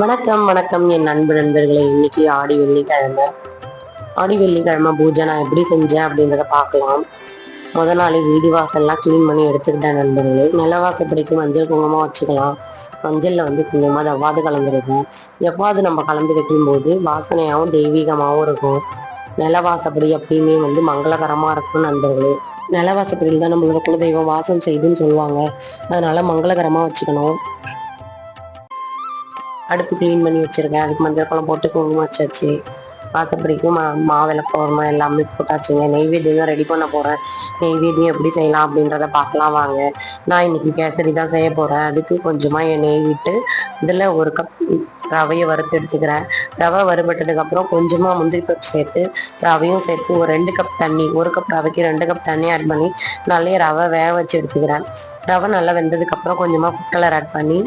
வணக்கம் வணக்கம் என் அன்பு நண்பர்களே. இன்னைக்கு ஆடி வெள்ளிக்கிழமை. ஆடி வெள்ளிக்கிழமை பூஜை நான் எப்படி செஞ்சேன் அப்படின்றத பார்க்கலாம். முத நாளே வீடு வாசல்லாம் க்ளீன் பண்ணி எடுத்துக்கிட்டேன் நண்பர்களே. நிலவாசப்படிக்கு மஞ்சள் குங்குமம் வச்சுக்கலாம். மஞ்சளில் வந்து கொஞ்சமாக தவாது கலந்துருக்கேன் எவ்வாது நம்ம கலந்து வைக்கும்போது வாசனையாகவும் தெய்வீகமாகவும் இருக்கும். நிலவாசப்படி எப்பயுமே வந்து மங்களகரமாக இருக்கும் நண்பர்களே. நிலவாசப்படியில் தான் நம்மளோட குலதெய்வம் வாசம் செய்துன்னு சொல்லுவாங்க. அதனால மங்களகரமாக வச்சுக்கணும். அடுப்பு க்ளீன் பண்ணி வச்சுருக்கேன். அதுக்கு மஞ்சள் குழம்பு போட்டு குங்குமம் வச்சாச்சு. வாசப்படிக்கும் மா மாவிளக்கு போடணும். எல்லாமே போட்டாச்சுங்க. நெய்வேத்தியம் தான் ரெடி பண்ண போகிறேன் நெய்வேத்தியம் எப்படி செய்யலாம் அப்படின்றத பார்க்கலாம் வாங்க. நான் இன்னைக்கு கேசரி தான் செய்ய போகிறேன் அதுக்கு கொஞ்சமாக என் நெய் விட்டு இதில் ஒரு கப் ரவையை வறுத்து எடுத்துக்கிறேன். ரவை வறுபட்டதுக்கப்புறம் கொஞ்சமாக முந்திரி பருப்பு சேர்த்து ரவையும் சேர்த்து ஒரு ரெண்டு கப் தண்ணி ஒரு கப் ரவைக்கு ரெண்டு கப் தண்ணி ஆட் பண்ணி நல்லா ரவை வேக வச்சு எடுத்துக்கிறேன். ரவை நல்லா வெந்ததுக்கப்புறம் கொஞ்சமாக ஃபுட் கலர் ஆட் பண்ணி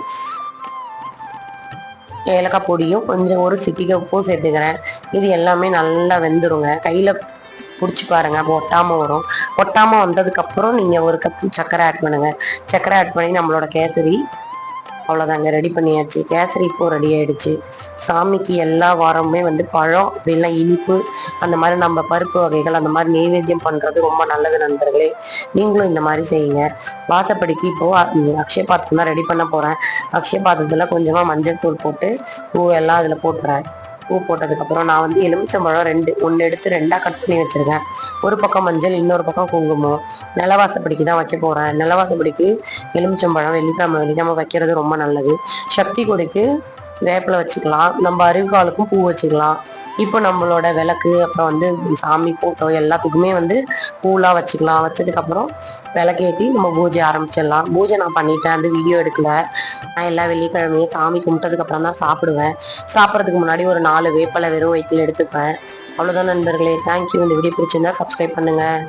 ஏலக்காய் பொடியும் கொஞ்சம் ஒரு சிட்டிகை உப்பும் சேர்த்துக்கிறேன். இது எல்லாமே நல்லா வெந்துருங்க. கையில் பிடிச்சி பாருங்க. அப்போ ஒட்டாமல் வரும். ஒட்டாமல் வந்ததுக்கப்புறம் நீங்கள் ஒரு கப் சர்க்கரை ஆட் பண்ணுங்கள் சர்க்கரை ஆட் பண்ணி நம்மளோட கேசரி அவ்வளோதாங்க ரெடி பண்ணியாச்சு. கேசரி இப்போ ரெடி ஆயிடுச்சு. சாமிக்கு எல்லா வாரமுமே வந்து பழம் அப்படின்னா இனிப்பு அந்த மாதிரி நம்ம பருப்பு வகைகள் அந்த மாதிரி நெய்வேத்தியம் பண்ணுறது ரொம்ப நல்லது நண்பர்களே. நீங்களும் இந்த மாதிரி செய்யுங்க. வாசப்படிக்கு இப்போ அக்ஷய பாத்திரம் தான் ரெடி பண்ண போகிறேன் அக்ஷய பாத்திரத்தில் கொஞ்சமாக மஞ்சள் தூள் போட்டு பூ எல்லாம் அதில் போட்டுறேன். பூ போட்டதுக்கப்புறம் நான் வந்து எலுமிச்சம்பழம் ரெண்டு ஒன்று எடுத்து ரெண்டாக கட் பண்ணி வச்சுருக்கேன். ஒரு பக்கம் மஞ்சள் இன்னொரு பக்கம் குங்குமம். நிலவாசப்படிக்கு தான் வைக்க போகிறேன் நிலவாசப்படிக்கு எலுமிச்சம்பழம் வெள்ளிக்கிழமை வெள்ளிக்கிழமை வைக்கிறது ரொம்ப நல்லது. சக்தி கொடிக்கு வேப்பிலை வச்சுக்கலாம். நம்ம அருகாலுக்கும் பூ வச்சுக்கலாம். இப்போ நம்மளோட விளக்கு அப்புறம் வந்து சாமி ஃபோட்டோ எல்லாத்துக்குமே வந்து பூலாம் வச்சுக்கலாம். வச்சதுக்கப்புறம் விளக்கேற்றி நம்ம பூஜை ஆரம்பிச்சிடலாம். பூஜை நான் பண்ணிட்டேன். அந்த வீடியோ எடுக்கல. நான் எல்லா வெள்ளிக்கிழமையும் சாமி கும்பிட்டதுக்கப்புறம் தான் சாப்பிடுவேன். சாப்பிட்றதுக்கு முன்னாடி ஒரு நாலு வேப்பலை வெறும் வயிற்றில் எடுத்துப்பேன். அவ்வளோதான் நண்பர்களே. தேங்க்யூ இந்த வீடியோ பிடிச்சிருந்தா சப்ஸ்கிரைப் பண்ணுங்கள்